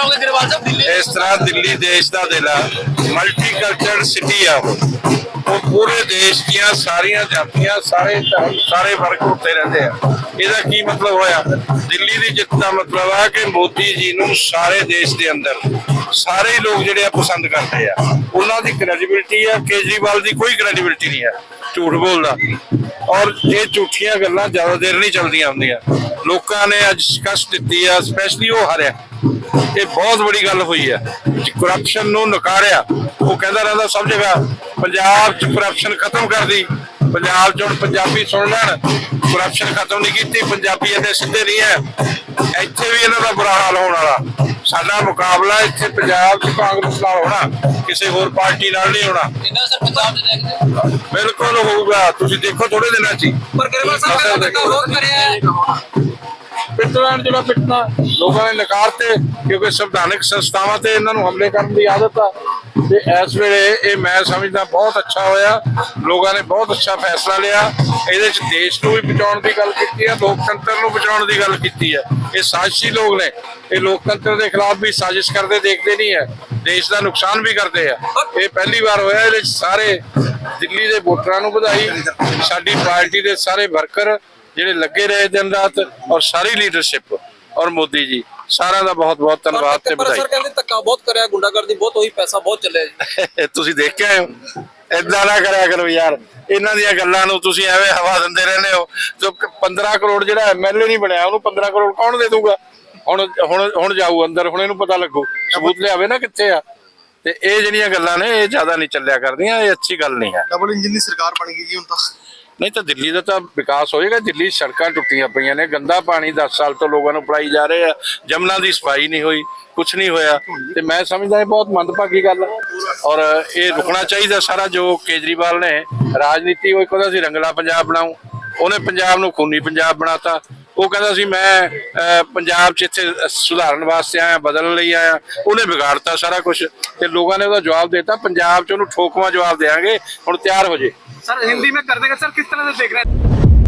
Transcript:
ਚਾਹੋਗੇ ਗਰੇਵਾਲ ਸਾਹਿਬ, ਦਿੱਲੀ ਇਸ ਤਰ੍ਹਾਂ ਦਿੱਲੀ ਦੇਸ਼ ਦਾ ਦਿਲ ਆ ਮਲਟੀਕਲਚਰਡ ਸਿਟੀ ਆ ਉਹ। ਉਹ ਪੂਰੇ ਦੇਸ਼ ਦੀਆਂ ਸਾਰੀਆਂ ਜਾਤੀਆਂ ਸਾਰੇ ਧਰਮ, ਸਾਰੇ ਵਰਗ ਉੱਤੇ ਰਹਿੰਦੇ ਆ। ਇਹਦਾ ਕੀ ਮਤਲਬ ਹੋਇਆ? ਦਿੱਲੀ ਦੀ ਜਿੱਤ ਦਾ ਮਤਲਬ ਆ ਕਿ ਮੋਦੀ ਜੀ ਨੂੰ ਸਾਰੇ ਦੇਸ਼ ਦੇ ਅੰਦਰ ਸਾਰੇ ਲੋਕ ਜਿਹੜੇ ਆ ਪਸੰਦ ਕਰਦੇ ਆ। ਉਹਨਾਂ ਦੀ ਕ੍ਰੈਡੀਬਿਲਟੀ ਆ, ਕੇਜਰੀਵਾਲ ਦੀ ਕੋਈ ਕ੍ਰੈਡੀਬਿਲਟੀ ਨਹੀਂ ਆ, ਝੂਠ ਬੋਲਦਾ। ਔਰ ਇਹ ਝੂਠੀਆਂ ਗੱਲਾਂ ਜ਼ਿਆਦਾ ਦੇਰ ਨਹੀਂ ਚੱਲਦੀਆਂ ਹੁੰਦੀਆਂ। ਲੋਕਾਂ ਨੇ ਅੱਜ ਸ਼ਿਕਸਤ ਦਿੱਤੀ ਆ ਸਪੈਸ਼ਲੀ ਉਹ ਹਾਰਿਆ। ਇਹ ਬਹੁਤ ਬੜੀ ਗੱਲ ਹੋਈ ਹੈ ਕਰਪਸ਼ਨ ਨੂੰ ਨਕਾਰਿਆ, ਉਹ ਕਹਿੰਦਾ ਰਹਿੰਦਾ ਸਭ ਜਗ੍ਹਾ, ਪੰਜਾਬ 'ਚ ਕਰਪਸ਼ਨ ਖਤਮ ਕਰ ਦੀ। ਪੰਜਾਬ 'ਚ ਹੁਣ ਪੰਜਾਬੀ ਸੁਣ ਲੈਣ। ਕਰਪਸ਼ਨ ਖਤਮ ਨਹੀਂ ਕੀਤੀ, ਪੰਜਾਬੀ ਇਹਦੇ ਸਿੱਧੇ ਨਹੀਂ ਹੈ ਇੱਥੇ ਵੀ ਇਹਨਾਂ ਦਾ ਬੁਰਾ ਹਾਲ ਹੋਣ ਵਾਲਾ। ਸਾਡਾ ਮੁਕਾਬਲਾ ਇੱਥੇ ਪੰਜਾਬ 'ਚ ਕਾਂਗਰਸ ਨਾਲ ਹੋਣਾ ਕਿਸੇ ਹੋਰ ਪਾਰਟੀ ਨਾਲ ਨਹੀਂ ਹੋਣਾ। ਕਿੰਨਾ ਸਰ ਪੰਜਾਬ ਦੇ ਦੇਖਦੇ? ਬਿਲਕੁਲ ਹੋਊਗਾ ਤੁਸੀਂ ਦੇਖੋ ਥੋੜੇ ਦਿਨਾਂ 'ਚ ਪਰ ਗਰੇਵਾਲ ਸਾਹਿਬ ਧੱਕਾ ਬਹੁਤ ਕਰਿਆ। ਪਿੱਟਣਾ ਜਿਹੜਾ ਪਿੱਟਣਾ। ਲੋਕਾਂ ਨੇ ਨਕਾਰਤੇ ਕਿਉਂਕਿ ਸੰਵਿਧਾਨਕ ਸੰਸਥਾਵਾਂ ਤੇ ਇਹਨਾਂ ਨੂੰ ਹਮਲੇ ਕਰਨ ਦੀ ਆਦਤ ਆ। ਤੇ ਇਸ ਵੇਲੇ ਇਹ ਮੈਂ ਸਮਝਦਾ ਬਹੁਤ ਅੱਛਾ ਹੋਇਆ। ਲੋਕਾਂ ਨੇ ਬਹੁਤ ਅੱਛਾ ਫੈਸਲਾ ਲਿਆ। ਇਹਦੇ ਚ ਦੇਸ਼ ਨੂੰ ਵੀ ਬਚਾਉਣ ਦੀ ਗੱਲ ਕੀਤੀ ਹੈ, ਲੋਕਤੰਤਰ ਨੂੰ ਬਚਾਉਣ ਦੀ ਗੱਲ ਕੀਤੀ ਹੈ। ਇਹ ਸਾਜ਼ਿਸ਼ੀ ਲੋਕ ਨੇ। ਇਹ ਲੋਕਤੰਤਰ ਦੇ ਖਿਲਾਫ ਵੀ ਸਾਜ਼ਿਸ਼ ਕਰਦੇ, ਦੇਖਦੇ ਨਹੀਂ ਹੈ। ਦੇਸ਼ ਦਾ ਨੁਕਸਾਨ ਵੀ ਕਰਦੇ ਆ। ਇਹ ਪਹਿਲੀ ਵਾਰ ਹੋਇਆ, ਇਹਦੇ ਚ ਸਾਰੇ ਦਿੱਲੀ ਦੇ ਵੋਟਰਾਂ ਨੂੰ ਵਧਾਈ। ਸਾਡੀ ਪਾਰਟੀ ਦੇ ਸਾਰੇ ਵਰਕਰ ਜਿਹੜੇ ਲੱਗੇ ਰਹੇ ਦਿਨ ਰਾਤ ਔਰ ਸਾਰੀ ਲੀਡਰਸ਼ਿਪ ਔਰ ਮੋਦੀ ਜੀ। ਸਾਰਿਆਂ ਦਾ ਬਹੁਤ ਬਹੁਤ ਧੰਨਵਾਦ ਤੇ ਵਧਾਈ। ਸਰ ਕਹਿੰਦੇ ਧੱਕਾ ਬਹੁਤ ਕਰਿਆ ਗੁੰਡਾਗਰਦੀ ਬਹੁਤ ਹੋਈ ਪੈਸਾ ਬਹੁਤ ਚੱਲਿਆ ਜੀ। ਤੁਸੀਂ ਦੇਖ ਕੇ ਆਏ ਹੋ? ਏਦਾਂ ਨਾ ਕਰਿਆ ਕਰੋ ਯਾਰ। ਇਹਨਾਂ ਦੀਆਂ ਗੱਲਾਂ ਨੂੰ ਤੁਸੀਂ ਐਵੇਂ ਹਵਾ ਦਿੰਦੇ ਰਹਿੰਦੇ ਹੋ। ਜੋ ਕਿ 15 ਕਰੋੜ ਜਿਹੜਾ ਐਮਐਲਏ ਨਹੀਂ ਬਣਿਆ ਉਹਨੂੰ 15 ਕਰੋੜ ਕੌਣ ਦੇ ਦੂਗਾ? ਹੁਣ ਹੁਣ ਹੁਣ ਜਾਊ ਅੰਦਰ ਹੁਣ ਇਹਨੂੰ ਪਤਾ ਲੱਗੂ। ਸਬੂਤ ਲਿਆਵੇ ਨਾ ਕਿੱਥੇ ਆ। ਤੇ ਇਹ ਜਿਹੜੀਆਂ ਗੱਲਾਂ ਨੇ ਇਹ ਜ਼ਿਆਦਾ ਨਹੀਂ ਚੱਲਿਆ ਕਰਦੀਆਂ ਇਹ ਅੱਛੀ ਗੱਲ ਨਹੀਂ ਹੈ। ਡਬਲ ਇੰਜਨ ਦੀ ਸਰਕਾਰ ਬਣ ਗਈ ਜੀ ਹੁਣ ਤਾਂ। ਨਹੀਂ ਤਾਂ ਦਿੱਲੀ ਦਾ ਤਾਂ ਵਿਕਾਸ ਹੋਏਗਾ, ਦਿੱਲੀ ਸੜਕਾਂ ਟੁੱਟੀਆਂ ਪਈਆਂ ਨੇ, ਗੰਦਾ ਪਾਣੀ 10 ਸਾਲ ਤੋਂ ਲੋਕਾਂ ਨੂੰ ਪੜਾਈ ਜਾ ਰਹੇ ਆ, ਜਮਨਾ ਦੀ ਸਫ਼ਾਈ ਨਹੀਂ ਹੋਈ ਕੁਝ ਨਹੀਂ ਹੋਇਆ, ਤੇ ਮੈਂ ਸਮਝਦਾ ਇਹ ਬਹੁਤ ਮੰਦਭਾਗੀ ਗੱਲ ਹੈ ਔਰ ਇਹ ਰੁਕਣਾ ਚਾਹੀਦਾ ਸਾਰਾ ਜੋ ਕੇਜਰੀਵਾਲ ਨੇ, ਰਾਜਨੀਤੀ ਉਹ ਕਹਿੰਦਾ ਸੀ ਰੰਗਲਾ ਪੰਜਾਬ ਬਣਾਉ ਉਹਨੇ ਪੰਜਾਬ ਨੂੰ ਖੂਨੀ ਪੰਜਾਬ ਬਣਾਤਾ ਉਹ ਕਹਿੰਦਾ ਸੀ, ਮੈਂ ਪੰਜਾਬ 'ਚ ਇੱਥੇ ਸੁਧਾਰਨ ਵਾਸਤੇ ਆਇਆ, ਬਦਲਣ ਲਈ ਆਇਆ। ਉਹਨੇ ਵਿਗਾੜਤਾ ਸਾਰਾ ਕੁਝ ਤੇ ਲੋਕਾਂ ਨੇ ਉਹਦਾ ਜਵਾਬ ਦਿੱਤਾ, ਪੰਜਾਬ 'ਚ ਉਹਨੂੰ ਠੋਕਵਾ ਜਵਾਬ ਦੇਾਂਗੇ ਹੁਣ ਤਿਆਰ ਹੋ ਜੇ। ਸਰ, ਹਿੰਦੀ ਮੈਂ ਕਰ ਦੇਗਾ ਸਰ, ਕਿਸ ਤਰ੍ਹਾਂ ਦੇ ਦੇਖ ਰਹੇ?